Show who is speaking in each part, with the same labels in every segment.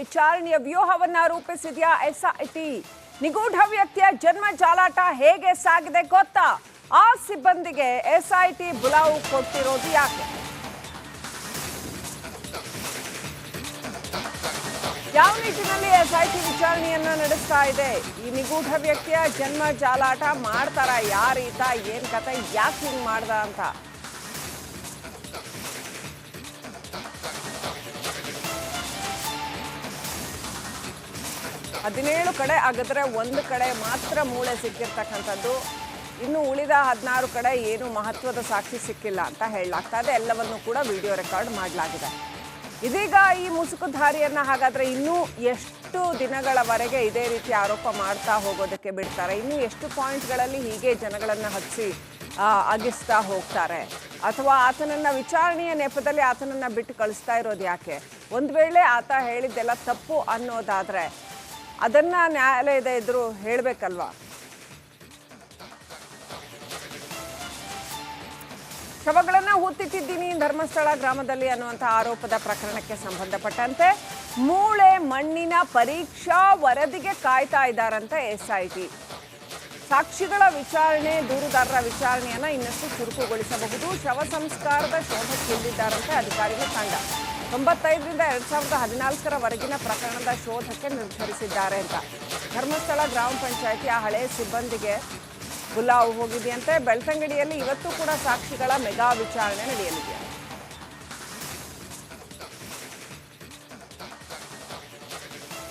Speaker 1: ವಿಚಾರಣೆಯ ವ್ಯೂಹವನ್ನ ರೂಪಿಸಿದ್ಯಾ ಎಸ್ಐಟಿ? ನಿಗೂಢ ವ್ಯಕ್ತಿಯ ಜನ್ಮ ಜಾಲಾಟ ಹೇಗೆ ಸಾಗಿದೆ ಗೊತ್ತಾ? ಆ ಸಿಬ್ಬಂದಿಗೆ ಎಸ್ಐಟಿ ಬುಲಾವು ಕೊಟ್ಟಿರೋದು ಯಾಕೆ? ಯಾವ ನಿಟ್ಟಿನಲ್ಲಿ ಎಸ್ಐಟಿ ವಿಚಾರಣೆಯನ್ನ ನಡೆಸ್ತಾ ಇದೆ? ಈ ನಿಗೂಢ ವ್ಯಕ್ತಿಯ ಜನ್ಮ ಜಾಲಾಟ ಮಾಡ್ತಾರ ಯಾರೀತ? ಏನ್ ಕತೆ? ಯಾಕೆ ಹಿಂಗ್ ಮಾಡ್ದ ಅಂತ? ಹದಿನೇಳು ಕಡೆ ಆಗಿದ್ರೆ ಒಂದು ಕಡೆ ಮಾತ್ರ ಮೂಳೆ ಸಿಕ್ಕಿರ್ತಕ್ಕಂಥದ್ದು. ಇನ್ನು ಉಳಿದ ಹದಿನಾರು ಕಡೆ ಏನು ಮಹತ್ವದ ಸಾಕ್ಷಿ ಸಿಕ್ಕಿಲ್ಲ ಅಂತ ಹೇಳಲಾಗ್ತಾ ಇದೆ. ಎಲ್ಲವನ್ನು ಕೂಡ ವಿಡಿಯೋ ರೆಕಾರ್ಡ್ ಮಾಡಲಾಗಿದೆ. ಇದೀಗ ಈ ಮುಸುಕುಧಾರಿಯನ್ನ ಹಾಗಾದ್ರೆ ಇನ್ನೂ ಎಷ್ಟು ದಿನಗಳವರೆಗೆ ಇದೇ ರೀತಿ ಆರೋಪ ಮಾಡ್ತಾ ಹೋಗೋದಕ್ಕೆ ಬಿಡ್ತಾರೆ? ಇನ್ನು ಎಷ್ಟು ಪಾಯಿಂಟ್ಗಳಲ್ಲಿ ಹೀಗೆ ಜನಗಳನ್ನ ಹಚ್ಚಿ ಅಗಿಸ್ತಾ ಹೋಗ್ತಾರೆ? ಅಥವಾ ಆತನನ್ನ ವಿಚಾರಣೆಯ ನೆಪದಲ್ಲಿ ಆತನನ್ನ ಬಿಟ್ಟು ಕಳಿಸ್ತಾ ಇರೋದು ಯಾಕೆ ಒಂದ್ ವೇಳೆ ಆತ ಹೇಳಿದ್ದೆಲ್ಲ ತಪ್ಪು ಅನ್ನೋದಾದ್ರೆ ಅದನ್ನ ನ್ಯಾಯಾಲಯದ ಎದುರು ಹೇಳಬೇಕಲ್ವಾ? ಶವಗಳನ್ನು ಹೂತಿಟ್ಟಿದ್ದೀನಿ ಧರ್ಮಸ್ಥಳ ಗ್ರಾಮದಲ್ಲಿ ಅನ್ನುವಂಥ ಆರೋಪದ ಪ್ರಕರಣಕ್ಕೆ ಸಂಬಂಧಪಟ್ಟಂತೆ ಮೂಳೆ ಮಣ್ಣಿನ ಪರೀಕ್ಷಾ ವರದಿಗೆ ಕಾಯ್ತಾ ಇದ್ದಾರಂತೆ ಎಸ್ಐಟಿ. ಸಾಕ್ಷಿಗಳ ವಿಚಾರಣೆ, ದೂರುದಾರರ ವಿಚಾರಣೆಯನ್ನು ಇನ್ನಷ್ಟು ಚುರುಕುಗೊಳಿಸಬಹುದು. ಶವ ಸಂಸ್ಕಾರದ ಶೋಧಕ್ಕಿಳಿದಿದ್ದಾರಂತೆ ಅಧಿಕಾರಿಗಳ ತಂಡ. ತೊಂಬತ್ತೈದರಿಂದ ಎರಡು ಸಾವಿರದ ಹದಿನಾಲ್ಕರವರೆಗಿನ ಪ್ರಕರಣದ ಶೋಧಕ್ಕೆ ನಿರ್ಧರಿಸಿದ್ದಾರೆ ಅಂತ. ಧರ್ಮಸ್ಥಳ ಗ್ರಾಮ ಪಂಚಾಯಿತಿ ಆ ಹಳೆಯ ಸಿಬ್ಬಂದಿಗೆ ಬುಲಾವು ಹೋಗಿದೆಯಂತೆ. ಬೆಳ್ತಂಗಡಿಯಲ್ಲಿ ಇವತ್ತು ಕೂಡ ಸಾಕ್ಷಿಗಳ ಮೆಗಾ ವಿಚಾರಣೆ ನಡೆಯಲಿದೆ.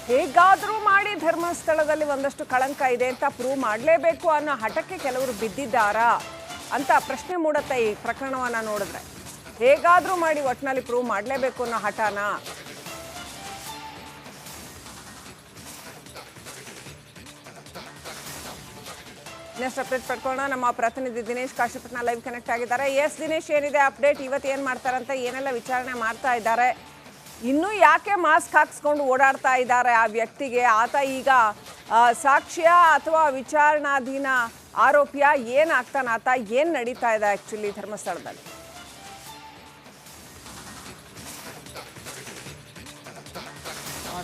Speaker 1: ಹೇಗಾದರೂ ಮಾಡಿ ಧರ್ಮಸ್ಥಳದಲ್ಲಿ ಒಂದಷ್ಟು ಕಳಂಕ ಇದೆ ಅಂತ ಪ್ರೂವ್ ಮಾಡಲೇಬೇಕು ಅನ್ನೋ ಹಠಕ್ಕೆ ಕೆಲವರು ಬಿದ್ದಿದ್ದಾರಾ ಅಂತ ಪ್ರಶ್ನೆ ಮೂಡತ್ತೆ ಈ ಪ್ರಕರಣವನ್ನು ನೋಡಿದ್ರೆ. ಹೇಗಾದರೂ ಮಾಡಿ ಒಟ್ಟಿನಲ್ಲಿ ಪ್ರೂವ್ ಮಾಡಲೇಬೇಕು ಅನ್ನೋ ಹಠನ. ನೆಕ್ಸ್ಟ್ ಅಪ್ಡೇಟ್ ಪಡ್ಕೊಳ್ಳೋಣ. ನಮ್ಮ ಪ್ರತಿನಿಧಿ ದಿನೇಶ್ ಕಾಶಿಪಟ್ನ ಲೈವ್ ಕನೆಕ್ಟ್ ಆಗಿದ್ದಾರೆ. ಎಸ್ ದಿನೇಶ್, ಏನಿದೆ ಅಪ್ಡೇಟ್ ಇವತ್ತು ಏನು ಮಾಡ್ತಾರಂತ? ಏನೆಲ್ಲ ವಿಚಾರಣೆ ಮಾಡ್ತಾ ಇದ್ದಾರೆ? ಇನ್ನೂ ಯಾಕೆ ಮಾಸ್ಕ್ ಹಾಕಿಸ್ಕೊಂಡು ಓಡಾಡ್ತಾ ಇದ್ದಾರೆ ಆ ವ್ಯಕ್ತಿಗೆ? ಆತ ಈಗ ಸಾಕ್ಷ್ಯ ಅಥವಾ ವಿಚಾರಣಾಧೀನ ಆರೋಪಿಯ ಏನಾಗ್ತಾನ ಆತ? ಏನು ನಡೀತಾ ಇದೆ ಆ್ಯಕ್ಚುಲಿ ಧರ್ಮಸ್ಥಳದಲ್ಲಿ?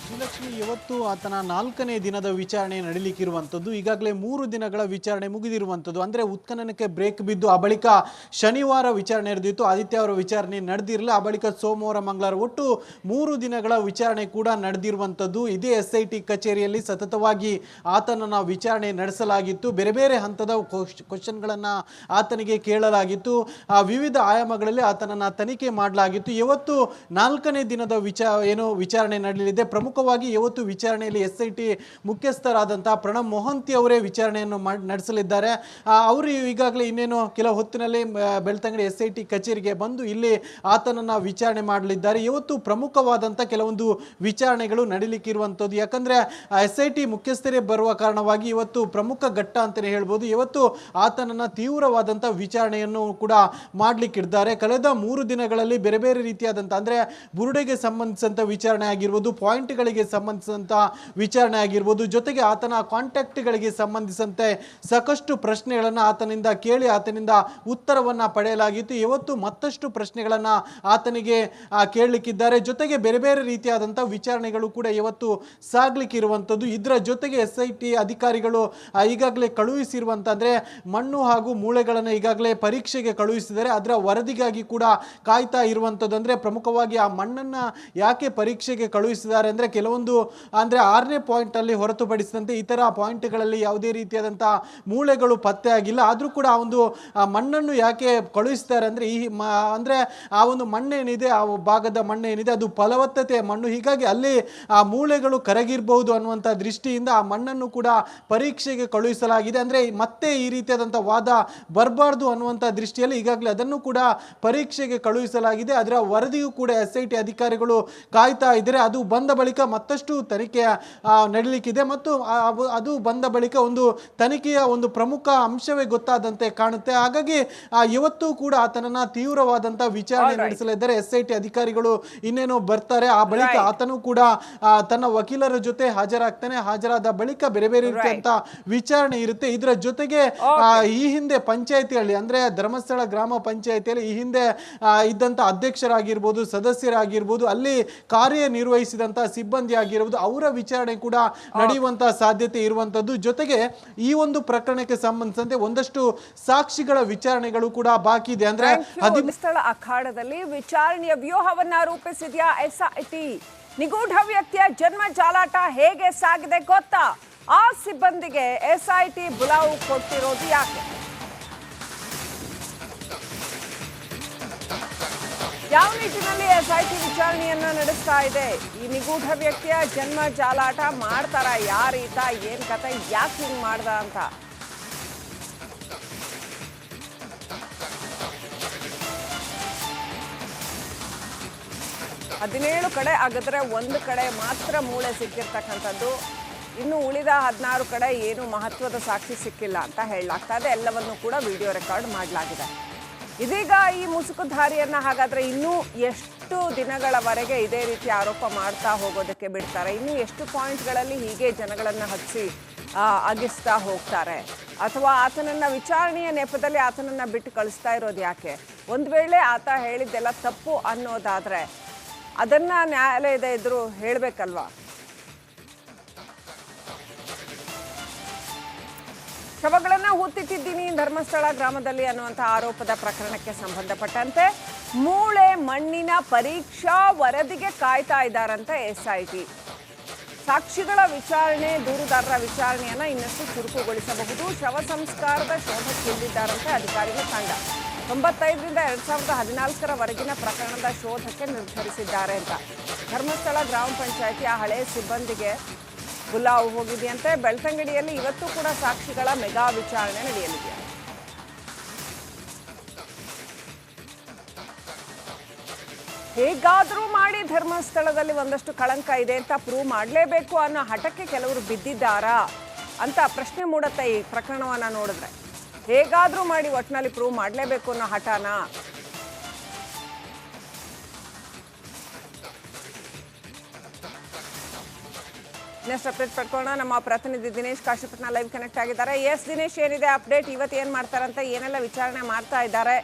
Speaker 2: ಶ್ರೀಲಕ್ಷ್ಮಿ ಇವತ್ತು ಆತನ ನಾಲ್ಕನೇ ದಿನದ ವಿಚಾರಣೆ ನಡೀಲಿಕ್ಕಿರುವಂಥದ್ದು. ಈಗಾಗಲೇ ಮೂರು ದಿನಗಳ ವಿಚಾರಣೆ ಮುಗಿದಿರುವಂಥದ್ದು. ಅಂದರೆ ಉತ್ಖನನಕ್ಕೆ ಬ್ರೇಕ್ ಬಿದ್ದು, ಆ ಬಳಿಕ ಶನಿವಾರ ವಿಚಾರಣೆ ನಡೆದಿತ್ತು. ಆದಿತ್ಯ ಅವರ ವಿಚಾರಣೆ ನಡೆದಿರಲಿಲ್ಲ. ಆ ಬಳಿಕ ಸೋಮವಾರ, ಮಂಗಳವಾರ ಒಟ್ಟು ಮೂರು ದಿನಗಳ ವಿಚಾರಣೆ ಕೂಡ ನಡೆದಿರುವಂಥದ್ದು. ಇದೇ ಎಸ್ ಕಚೇರಿಯಲ್ಲಿ ಸತತವಾಗಿ ಆತನನ್ನು ವಿಚಾರಣೆ ನಡೆಸಲಾಗಿತ್ತು. ಬೇರೆ ಬೇರೆ ಹಂತದ ಕ್ವಶನ್ಗಳನ್ನು ಆತನಿಗೆ ಕೇಳಲಾಗಿತ್ತು. ಆ ವಿವಿಧ ಆಯಾಮಗಳಲ್ಲಿ ಆತನನ್ನು ತನಿಖೆ ಮಾಡಲಾಗಿತ್ತು. ಇವತ್ತು ನಾಲ್ಕನೇ ದಿನದ ವಿಚಾರ ಏನು ವಿಚಾರಣೆ ನಡೆಯಲಿದೆ. ಪ್ರಮುಖವಾಗಿ ಇವತ್ತು ವಿಚಾರಣೆಯಲ್ಲಿ ಎಸ್ ಐ ಟಿ ಮುಖ್ಯಸ್ಥರಾದಂತಹ ಪ್ರಣಬ್ ಮೊಹಂತಿ ಅವರೇ ವಿಚಾರಣೆಯನ್ನು ನಡೆಸಲಿದ್ದಾರೆ. ಅವರು ಈಗಾಗಲೇ ಇನ್ನೇನು ಕೆಲ ಹೊತ್ತಿನಲ್ಲಿ ಬೆಳ್ತಂಗಡಿ ಎಸ್ ಐ ಟಿ ಕಚೇರಿಗೆ ಬಂದು ಇಲ್ಲಿ ಆತನನ್ನು ವಿಚಾರಣೆ ಮಾಡಲಿದ್ದಾರೆ. ಇವತ್ತು ಪ್ರಮುಖವಾದಂಥ ಕೆಲವೊಂದು ವಿಚಾರಣೆಗಳು ನಡೀಲಿಕ್ಕಿರುವಂಥದ್ದು. ಯಾಕಂದರೆ ಎಸ್ ಐ ಟಿ ಮುಖ್ಯಸ್ಥರೇ ಬರುವ ಕಾರಣವಾಗಿ ಇವತ್ತು ಪ್ರಮುಖ ಘಟ್ಟ ಅಂತಲೇ ಹೇಳ್ಬೋದು. ಇವತ್ತು ಆತನನ್ನು ತೀವ್ರವಾದಂಥ ವಿಚಾರಣೆಯನ್ನು ಕೂಡ ಮಾಡಲಿಕ್ಕಿದ್ದಾರೆ. ಕಳೆದ ಮೂರು ದಿನಗಳಲ್ಲಿ ಬೇರೆ ಬೇರೆ ರೀತಿಯಾದಂಥ ಅಂದರೆ, ಬುರುಡೆಗೆ ಸಂಬಂಧಿಸಿದಂಥ ವಿಚಾರಣೆ ಆಗಿರ್ಬೋದು ಪಾಯಿಂಟ್ಗಳಿಗೆ ಸಂಬಂಧಿಸಿದಂಥ ವಿಚಾರಣೆ ಆಗಿರ್ಬೋದು, ಜೊತೆಗೆ ಆತನ ಕಾಂಟ್ಯಾಕ್ಟ್ಗಳಿಗೆ ಸಂಬಂಧಿಸಿದಂತೆ ಸಾಕಷ್ಟು ಪ್ರಶ್ನೆಗಳನ್ನು ಆತನಿಂದ ಕೇಳಿ ಆತನಿಂದ ಉತ್ತರವನ್ನು ಪಡೆಯಲಾಗಿತ್ತು. ಇವತ್ತು ಮತ್ತಷ್ಟು ಪ್ರಶ್ನೆಗಳನ್ನು ಆತನಿಗೆ ಕೇಳಲಿಕ್ಕಿದ್ದಾರೆ. ಜೊತೆಗೆ ಬೇರೆ ಬೇರೆ ರೀತಿಯಾದಂಥ ವಿಚಾರಣೆಗಳು ಕೂಡ ಇವತ್ತು ಸಾಗಲಿಕ್ಕಿರುವಂಥದ್ದು ಇದರ ಜೊತೆಗೆ ಎಸ್ ಐ ಟಿ ಅಧಿಕಾರಿಗಳು ಈಗಾಗಲೇ ಕಳುಹಿಸಿರುವಂಥ ಅಂದರೆ ಮಣ್ಣು ಹಾಗೂ ಮೂಳೆಗಳನ್ನು ಈಗಾಗಲೇ ಪರೀಕ್ಷೆಗೆ ಕಳುಹಿಸಿದರೆ ಅದರ ವರದಿಗಾಗಿ ಕೂಡ ಕಾಯ್ತಾ ಇರುವಂಥದ್ದು ಅಂದರೆ ಪ್ರಮುಖವಾಗಿ ಆ ಮಣ್ಣನ್ನು ಯಾಕೆ ಪರೀಕ್ಷೆಗೆ ಕಳುಹಿಸಿದ್ದಾರೆ ಅಂದರೆ ಕೆಲವೊಂದು, ಅಂದರೆ ಆರನೇ ಪಾಯಿಂಟಲ್ಲಿ ಹೊರತುಪಡಿಸಿದಂತೆ ಇತರ ಪಾಯಿಂಟ್ಗಳಲ್ಲಿ ಯಾವುದೇ ರೀತಿಯಾದಂಥ ಮೂಳೆಗಳು ಪತ್ತೆ ಆಗಿಲ್ಲ. ಆದರೂ ಕೂಡ ಆ ಒಂದು ಮಣ್ಣನ್ನು ಯಾಕೆ ಕಳುಹಿಸ್ತಾರೆ ಅಂದರೆ ಈ ಮ, ಅಂದರೆ ಆ ಒಂದು ಮಣ್ಣೇನಿದೆ ಆ ಭಾಗದ ಮಣ್ಣೇನಿದೆ ಅದು ಫಲವತ್ತತೆಯ ಮಣ್ಣು. ಹೀಗಾಗಿ ಅಲ್ಲಿ ಆ ಮೂಳೆಗಳು ಕರಗಿರಬಹುದು ಅನ್ನುವಂಥ ದೃಷ್ಟಿಯಿಂದ ಆ ಮಣ್ಣನ್ನು ಕೂಡ ಪರೀಕ್ಷೆಗೆ ಕಳುಹಿಸಲಾಗಿದೆ. ಅಂದರೆ ಮತ್ತೆ ಈ ರೀತಿಯಾದಂಥ ವಾದ ಬರಬಾರ್ದು ಅನ್ನುವಂಥ ದೃಷ್ಟಿಯಲ್ಲಿ ಈಗಾಗಲೇ ಅದನ್ನು ಕೂಡ ಪರೀಕ್ಷೆಗೆ ಕಳುಹಿಸಲಾಗಿದೆ. ಅದರ ವರದಿಯೂ ಕೂಡ ಎಸ್ ಅಧಿಕಾರಿಗಳು ಕಾಯ್ತಾ ಇದ್ದಾರೆ. ಅದು ಬಂದ ಬಳಿಕ ಮತ್ತಷ್ಟು ತನಿಖೆಯ ನಡೀಲಿಕ್ಕಿದೆ ಮತ್ತು ಅದು ಬಂದ ಬಳಿಕ ಒಂದು ತನಿಖೆಯ ಒಂದು ಪ್ರಮುಖ ಅಂಶವೇ ಗೊತ್ತಾದಂತೆ ಕಾಣುತ್ತೆ. ಹಾಗಾಗಿ ಇವತ್ತು ಕೂಡ ಆತನನ್ನ ತೀವ್ರವಾದಂತಹ ವಿಚಾರಣೆ ನಡೆಸಲಿದ್ದಾರೆ ಎಸ್ ಐ ಟಿ ಅಧಿಕಾರಿಗಳು ಇನ್ನೇನೋ ಬರ್ತಾರೆ. ಆ ಬಳಿಕ. ಆತನು ಕೂಡ ತನ್ನ ವಕೀಲರ ಜೊತೆ ಹಾಜರಾಗ್ತಾನೆ. ಹಾಜರಾದ ಬಳಿಕ ಬೇರೆ ಬೇರೆ ರೀತಿಯಂತ ವಿಚಾರಣೆ ಇರುತ್ತೆ. ಇದರ ಜೊತೆಗೆ ಆ, ಈ ಹಿಂದೆ ಪಂಚಾಯತಿಯಲ್ಲಿ ಅಂದ್ರೆ ಧರ್ಮಸ್ಥಳ ಗ್ರಾಮ ಪಂಚಾಯತಿಯಲ್ಲಿ ಈ ಹಿಂದೆ ಇದ್ದಂತ ಅಧ್ಯಕ್ಷರಾಗಿರ್ಬೋದು ಸದಸ್ಯರಾಗಿರ್ಬೋದು ಅಲ್ಲಿ ಕಾರ್ಯನಿರ್ವಹಿಸಿದಂತ ಸಿಬ್ಬಂದಿ ಆಗಿರುವುದು ಅವರ ವಿಚಾರಣೆ ಕೂಡ ನಡೆಯುವಂತಹ ಸಾಧ್ಯತೆ ಇರುವಂತದ್ದು. ಜೊತೆಗೆ ಈ ಒಂದು ಪ್ರಕರಣಕ್ಕೆ ಸಂಬಂಧಿಸಿದಂತೆ ಒಂದಷ್ಟು ಸಾಕ್ಷಿಗಳ ವಿಚಾರಣೆಗಳು ಕೂಡ ಬಾಕಿ ಇದೆ. ಅಂದ್ರೆ
Speaker 1: ಸ್ಥಳ ಅಖಾಡದಲ್ಲಿ ವಿಚಾರಣೆಯ ವ್ಯೂಹವನ್ನ ರೂಪಿಸಿದ್ಯಾ ಎಸ್ಐಟಿ ನಿಗೂಢ ವ್ಯಕ್ತಿಯ ಜನ್ಮ ಜಾಲಾಟ ಹೇಗೆ ಸಾಗಿದೆ ಗೊತ್ತಾ? ಆ ಸಿಬ್ಬಂದಿಗೆ ಎಸ್ಐಟಿ ಬುಲಾವು ಕೊಟ್ಟಿರೋದು ಯಾಕೆ? ಯಾವ ನಿಟ್ಟಿನಲ್ಲಿ ಎಸ್ಐಟಿ ವಿಚಾರಣೆಯನ್ನ ನಡೆಸ್ತಾ ಇದೆ. ಈ ನಿಗೂಢ ವ್ಯಕ್ತಿಯ ಜನ್ಮ ಜಾಲಾಟ ಮಾಡ್ತಾರ ಯಾರೀತ ಏನ್ ಕತೆ? ಯಾಕೆ ಹಿಂಗ್ ಮಾಡ್ದ ಅಂತ? ಹದಿನೇಳು ಕಡೆ ಆಗಿದ್ರೆ ಒಂದು ಕಡೆ ಮಾತ್ರ ಮೂಳೆ ಸಿಕ್ಕಿರ್ತಕ್ಕಂಥದ್ದು. ಇನ್ನು ಉಳಿದ ಹದಿನಾರು ಕಡೆ ಏನು ಮಹತ್ವದ ಸಾಕ್ಷಿ ಸಿಕ್ಕಿಲ್ಲ ಅಂತ ಹೇಳಲಾಗ್ತಾ ಇದೆ. ಎಲ್ಲವನ್ನು ಕೂಡ ವಿಡಿಯೋ ರೆಕಾರ್ಡ್ ಮಾಡಲಾಗಿದೆ. ಇದೀಗ ಈ ಮುಸುಕುಧಾರಿಯನ್ನ ಹಾಗಾದ್ರೆ ಇನ್ನೂ ಎಷ್ಟು ದಿನಗಳವರೆಗೆ ಇದೇ ರೀತಿ ಆರೋಪ ಮಾಡ್ತಾ ಹೋಗೋದಕ್ಕೆ ಬಿಡ್ತಾರೆ? ಇನ್ನು ಎಷ್ಟು ಪಾಯಿಂಟ್ಗಳಲ್ಲಿ ಹೀಗೆ ಜನಗಳನ್ನ ಹಚ್ಚಿ ಅಗಿಸ್ತಾ ಹೋಗ್ತಾರೆ? ಅಥವಾ ಆತನನ್ನ ವಿಚಾರಣೆಯ ನೆಪದಲ್ಲಿ ಆತನನ್ನ ಬಿಟ್ಟು ಕಳಿಸ್ತಾ ಇರೋದು ಯಾಕೆ? ಒಂದು ವೇಳೆ ಆತ ಹೇಳಿದ್ದೆಲ್ಲ ತಪ್ಪು ಅನ್ನೋದಾದ್ರೆ ಅದನ್ನ ನ್ಯಾಯಾಲಯದ ಎದುರು ಹೇಳಬೇಕಲ್ವಾ? ಶವಗಳನ್ನ ಹೂತಿಟ್ಟಿದ್ದೀನಿ ಧರ್ಮಸ್ಥಳ ಗ್ರಾಮದಲ್ಲಿ ಅನ್ನುವಂಥ ಆರೋಪದ ಪ್ರಕರಣಕ್ಕೆ ಸಂಬಂಧಪಟ್ಟಂತೆ. ಮೂಳೆ ಮಣ್ಣಿನ ಪರೀಕ್ಷಾ ವರದಿಗೆ ಕಾಯ್ತಾ ಇದ್ದಾರಂತೆ ಎಸ್ಐಟಿ. ಸಾಕ್ಷಿಗಳ ವಿಚಾರಣೆ, ದೂರುದಾರರ ವಿಚಾರಣೆಯನ್ನ ಇನ್ನಷ್ಟು ಚುರುಕುಗೊಳಿಸಬಹುದು. ಶವ ಸಂಸ್ಕಾರದ ಶೋಧಕ್ಕಿಳಿದಿದ್ದಾರಂತೆ ಅಧಿಕಾರಿಗಳ ತಂಡ. ತೊಂಬತ್ತೈದರಿಂದ ಎರಡ್ ಸಾವಿರದ ಹದಿನಾಲ್ಕರವರೆಗಿನ ಪ್ರಕರಣದ ಶೋಧಕ್ಕೆ ನಿರ್ಧರಿಸಿದ್ದಾರೆ ಅಂತ. ಧರ್ಮಸ್ಥಳ ಗ್ರಾಮ ಪಂಚಾಯಿತಿ ಆ ಹಳೆಯ ಸಿಬ್ಬಂದಿಗೆ ಬುಲಾವು ಹೋಗಿದೆಯಂತೆ. ಬೆಳ್ತಂಗಡಿಯಲ್ಲಿ ಇವತ್ತು ಕೂಡ ಸಾಕ್ಷಿಗಳ ಮೆಗಾ ವಿಚಾರಣೆ ನಡೆಯಲಿದೆ. ಹೇಗಾದರೂ ಮಾಡಿ ಧರ್ಮಸ್ಥಳದಲ್ಲಿ ಒಂದಷ್ಟು ಕಳಂಕ ಇದೆ ಅಂತ ಪ್ರೂವ್ ಮಾಡಲೇಬೇಕು ಅನ್ನೋ ಹಠಕ್ಕೆ ಕೆಲವರು ಬಿದ್ದಿದ್ದಾರಾ ಅಂತ ಪ್ರಶ್ನೆ ಮೂಡತ್ತೆ ಈ ಪ್ರಕರಣವನ್ನು ನೋಡಿದ್ರೆ. ಹೇಗಾದರೂ ಮಾಡಿ ಒಟ್ಟಿನಲ್ಲಿ ಪ್ರೂವ್ ಮಾಡಲೇಬೇಕು ಅನ್ನೋ ಹಠನ? ನೆಕ್ಸ್ಟ್ ಅಪ್ಡೇಟ್ ಪಡ್ಕೊಳ್ಳೋಣ. ನಮ್ಮ ಪ್ರತಿನಿಧಿ ದಿನೇಶ್ ಕಾಶಿಪಟ್ನ ಲೈವ್ ಕನೆಕ್ಟ್ ಆಗಿದ್ದಾರೆ. ಎಸ್ ದಿನೇಶ್, ಏನಿದೆ ಅಪ್ಡೇಟ್? ಇವತ್ತು ಏನು ಮಾಡ್ತಾರಂತ? ಏನೆಲ್ಲ ವಿಚಾರಣೆ ಮಾಡ್ತಾ ಇದ್ದಾರೆ?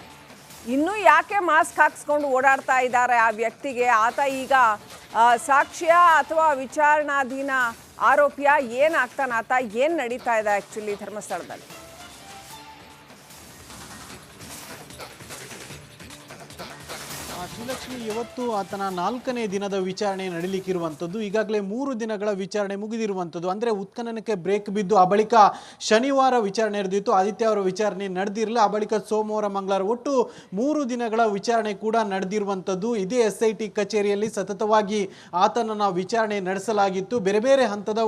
Speaker 1: ಇನ್ನೂ ಯಾಕೆ ಮಾಸ್ಕ್ ಹಾಕ್ಸ್ಕೊಂಡು ಓಡಾಡ್ತಾ ಇದ್ದಾರೆ ಆ ವ್ಯಕ್ತಿಗೆ? ಆತ ಈಗ ಸಾಕ್ಷ್ಯ ಅಥವಾ ವಿಚಾರಣಾಧೀನ ಆರೋಪಿಯ ಏನಾಗ್ತಾನ ಆತ? ಏನು ನಡೀತಾ ಇದೆ ಆ್ಯಕ್ಚುಲಿ ಧರ್ಮಸ್ಥಳದಲ್ಲಿ?
Speaker 2: ಶ್ರೀಲಕ್ಷ್ಮಿ ಇವತ್ತು ಆತನ ನಾಲ್ಕನೇ ದಿನದ ವಿಚಾರಣೆ ನಡೀಲಿಕ್ಕಿರುವಂಥದ್ದು. ಈಗಾಗಲೇ ಮೂರು ದಿನಗಳ ವಿಚಾರಣೆ ಮುಗಿದಿರುವಂಥದ್ದು. ಅಂದರೆ ಉತ್ಖನನಕ್ಕೆ ಬ್ರೇಕ್ ಬಿದ್ದು, ಆ ಬಳಿಕ ಶನಿವಾರ ವಿಚಾರಣೆ ನಡೆದಿತ್ತು. ಆದಿತ್ಯ ಅವರ ವಿಚಾರಣೆ ನಡೆದಿರಲಿಲ್ಲ. ಆ ಬಳಿಕ ಸೋಮವಾರ, ಮಂಗಳವಾರ ಒಟ್ಟು ಮೂರು ದಿನಗಳ ವಿಚಾರಣೆ ಕೂಡ ನಡೆದಿರುವಂಥದ್ದು. ಇದೇ ಎಸ್ ಕಚೇರಿಯಲ್ಲಿ ಸತತವಾಗಿ ಆತನನ್ನು ವಿಚಾರಣೆ ನಡೆಸಲಾಗಿತ್ತು. ಬೇರೆ ಬೇರೆ ಹಂತದ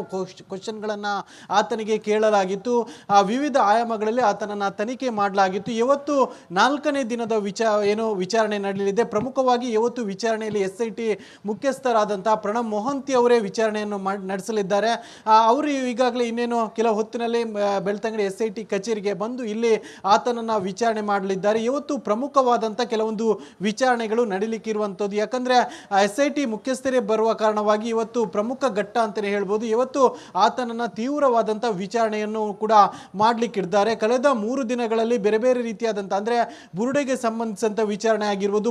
Speaker 2: ಕ್ವಶನ್ಗಳನ್ನು ಆತನಿಗೆ ಕೇಳಲಾಗಿತ್ತು. ಆ ವಿವಿಧ ಆಯಾಮಗಳಲ್ಲಿ ಆತನನ್ನು ತನಿಖೆ ಮಾಡಲಾಗಿತ್ತು. ಇವತ್ತು ನಾಲ್ಕನೇ ದಿನದ ವಿಚಾರ ಏನು ವಿಚಾರಣೆ ನಡೆಯಲಿದೆ. ಪ್ರಮುಖವಾಗಿ ಇವತ್ತು ವಿಚಾರಣೆಯಲ್ಲಿ ಎಸ್ ಐ ಟಿ ಮುಖ್ಯಸ್ಥರಾದಂತಹ ಪ್ರಣಬ್ ಮೊಹಂತಿ ಅವರೇ ವಿಚಾರಣೆಯನ್ನು ನಡೆಸಲಿದ್ದಾರೆ. ಅವರು ಈಗಾಗಲೇ ಇನ್ನೇನು ಕೆಲವು ಹೊತ್ತಿನಲ್ಲಿ ಬೆಳ್ತಂಗಡಿ ಎಸ್ ಐ ಟಿ ಕಚೇರಿಗೆ ಬಂದು ಇಲ್ಲಿ ಆತನನ್ನು ವಿಚಾರಣೆ ಮಾಡಲಿದ್ದಾರೆ. ಇವತ್ತು ಪ್ರಮುಖವಾದಂಥ ಕೆಲವೊಂದು ವಿಚಾರಣೆಗಳು ನಡೀಲಿಕ್ಕಿರುವಂಥದ್ದು. ಯಾಕಂದರೆ ಎಸ್ ಐ ಟಿ ಮುಖ್ಯಸ್ಥರೇ ಬರುವ ಕಾರಣವಾಗಿ ಇವತ್ತು ಪ್ರಮುಖ ಘಟ್ಟ ಅಂತಲೇ ಹೇಳ್ಬೋದು. ಇವತ್ತು ಆತನನ್ನು ತೀವ್ರವಾದಂಥ ವಿಚಾರಣೆಯನ್ನು ಕೂಡ ಮಾಡಲಿಕ್ಕಿದ್ದಾರೆ. ಕಳೆದ ಮೂರು ದಿನಗಳಲ್ಲಿ ಬೇರೆ ಬೇರೆ ರೀತಿಯಾದಂಥ, ಅಂದರೆ ಬುರುಡೆಗೆ ಸಂಬಂಧಿಸಿದಂಥ ವಿಚಾರಣೆ ಆಗಿರ್ಬೋದು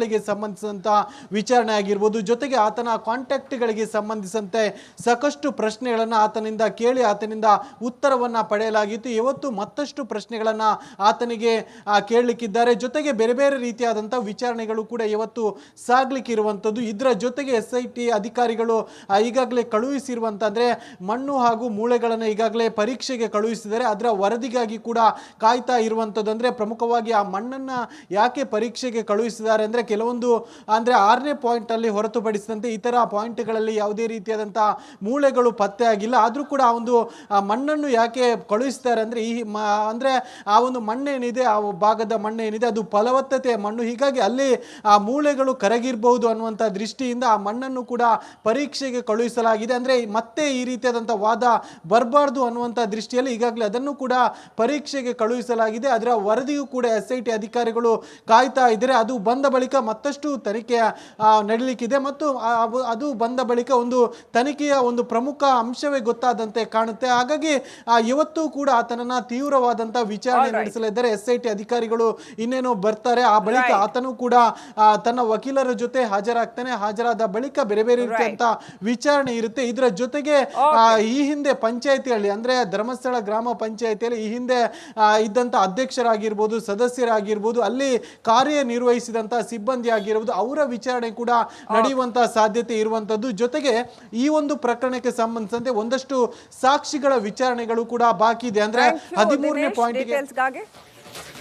Speaker 2: ಪಾಯಿಂಟ್ಗಳಿಗೆ ಸಂಬಂಧಿಸಿದಂಥ ವಿಚಾರಣೆ ಆಗಿರ್ಬೋದು, ಜೊತೆಗೆ ಆತನ ಕಾಂಟ್ಯಾಕ್ಟ್ಗಳಿಗೆ ಸಂಬಂಧಿಸಿದಂತೆ ಸಾಕಷ್ಟು ಪ್ರಶ್ನೆಗಳನ್ನು ಆತನಿಂದ ಕೇಳಿ ಆತನಿಂದ ಉತ್ತರವನ್ನು ಪಡೆಯಲಾಗಿತ್ತು. ಇವತ್ತು ಮತ್ತಷ್ಟು ಪ್ರಶ್ನೆಗಳನ್ನು ಆತನಿಗೆ ಕೇಳಲಿಕ್ಕಿದ್ದಾರೆ. ಜೊತೆಗೆ ಬೇರೆ ಬೇರೆ ರೀತಿಯಾದಂಥ ವಿಚಾರಣೆಗಳು ಕೂಡ ಇವತ್ತು ಸಾಗಲಿಕ್ಕಿರುವಂಥದ್ದು ಇದರ ಜೊತೆಗೆ ಎಸ್ ಐ ಟಿ ಅಧಿಕಾರಿಗಳು ಈಗಾಗಲೇ ಕಳುಹಿಸಿರುವಂಥ ಅಂದರೆ ಮಣ್ಣು ಹಾಗೂ ಮೂಳೆಗಳನ್ನು ಈಗಾಗಲೇ ಪರೀಕ್ಷೆಗೆ ಕಳುಹಿಸಿದರೆ ಅದರ ವರದಿಗಾಗಿ ಕೂಡ ಕಾಯ್ತಾ ಇರುವಂಥದ್ದು ಅಂದರೆ ಪ್ರಮುಖವಾಗಿ ಆ ಮಣ್ಣನ್ನು ಯಾಕೆ ಪರೀಕ್ಷೆಗೆ ಕಳುಹಿಸಿದ್ದಾರೆ ಅಂದರೆ ಕೆಲವೊಂದು, ಅಂದರೆ ಆರನೇ ಪಾಯಿಂಟಲ್ಲಿ ಹೊರತುಪಡಿಸಿದಂತೆ ಇತರ ಪಾಯಿಂಟ್ಗಳಲ್ಲಿ ಯಾವುದೇ ರೀತಿಯಾದಂಥ ಮೂಳೆಗಳು ಪತ್ತೆ ಆಗಿಲ್ಲ. ಆದರೂ ಕೂಡ ಆ ಒಂದು ಮಣ್ಣನ್ನು ಯಾಕೆ ಕಳುಹಿಸ್ತಾರೆ ಅಂದರೆ ಈ ಮ, ಅಂದರೆ ಆ ಒಂದು ಮಣ್ಣೇನಿದೆ, ಆ ಭಾಗದ ಮಣ್ಣೇನಿದೆ, ಅದು ಫಲವತ್ತತೆ ಮಣ್ಣು. ಹೀಗಾಗಿ ಅಲ್ಲಿ ಆ ಮೂಳೆಗಳು ಕರಗಿರಬಹುದು ಅನ್ನುವಂಥ ದೃಷ್ಟಿಯಿಂದ ಆ ಮಣ್ಣನ್ನು ಕೂಡ ಪರೀಕ್ಷೆಗೆ ಕಳುಹಿಸಲಾಗಿದೆ. ಅಂದರೆ ಮತ್ತೆ ಈ ರೀತಿಯಾದಂಥ ವಾದ ಬರಬಾರ್ದು ಅನ್ನುವಂಥ ದೃಷ್ಟಿಯಲ್ಲಿ ಈಗಾಗಲೇ ಅದನ್ನು ಕೂಡ ಪರೀಕ್ಷೆಗೆ ಕಳುಹಿಸಲಾಗಿದೆ. ಅದರ ವರದಿಯೂ ಕೂಡ ಎಸ್ ಐ ಅಧಿಕಾರಿಗಳು ಕಾಯ್ತಾ ಇದ್ದಾರೆ. ಅದು ಬಂದ ಬಳಿಕ ಮತ್ತಷ್ಟು ತನಿಖೆಯ ನಡೀಲಿಕ್ಕಿದೆ ಮತ್ತು ಅದು ಬಂದ ಬಳಿಕ ಒಂದು ತನಿಖೆಯ ಒಂದು ಪ್ರಮುಖ ಅಂಶವೇ ಗೊತ್ತಾದಂತೆ ಕಾಣುತ್ತೆ. ಹಾಗಾಗಿ ಇವತ್ತು ಕೂಡ ಆತನನ್ನ ತೀವ್ರವಾದಂತಹ ವಿಚಾರಣೆ ನಡೆಸಲಿದ್ದಾರೆ ಎಸ್ ಐ ಟಿ ಅಧಿಕಾರಿಗಳು ಇನ್ನೇನು ಬರ್ತಾರೆ. ಆ ಬಳಿಕ ಆತನು ಕೂಡ ತನ್ನ ವಕೀಲರ ಜೊತೆ ಹಾಜರಾಗ್ತಾನೆ. ಹಾಜರಾದ ಬಳಿಕ ಬೇರೆ ಬೇರೆ ರೀತಿಯಂತ ವಿಚಾರಣೆ ಇರುತ್ತೆ. ಇದರ ಜೊತೆಗೆ ಆ, ಈ ಹಿಂದೆ ಪಂಚಾಯತಿಯಲ್ಲಿ ಅಂದ್ರೆ ಧರ್ಮಸ್ಥಳ ಗ್ರಾಮ ಪಂಚಾಯತಿಯಲ್ಲಿ ಈ ಹಿಂದೆ ಇದ್ದಂತ ಅಧ್ಯಕ್ಷರಾಗಿರ್ಬೋದು ಸದಸ್ಯರಾಗಿರ್ಬೋದು ಅಲ್ಲಿ ಕಾರ್ಯನಿರ್ವಹಿಸಿದಂತ ಸಿಬ್ಬಂದಿ ಆಗಿರ್ಬೋದು ಅವರ ವಿಚಾರಣೆ ಕೂಡ ನಡೆಯುವಂತ ಸಾಧ್ಯತೆ ಇರುವಂತದ್ದು. ಜೊತೆಗೆ ಈ ಒಂದು ಪ್ರಕರಣಕ್ಕೆ ಸಂಬಂಧಿಸಿದಂತೆ ಒಂದಷ್ಟು ಸಾಕ್ಷಿಗಳ ವಿಚಾರಣೆಗಳು ಕೂಡ ಬಾಕಿ ಇದೆ. ಅಂದ್ರೆ ಹದಿಮೂರನೇ ಪಾಯಿಂಟ್ಗೆ
Speaker 1: ಡೀಟೇಲ್ಸ್ಗಾಗಿ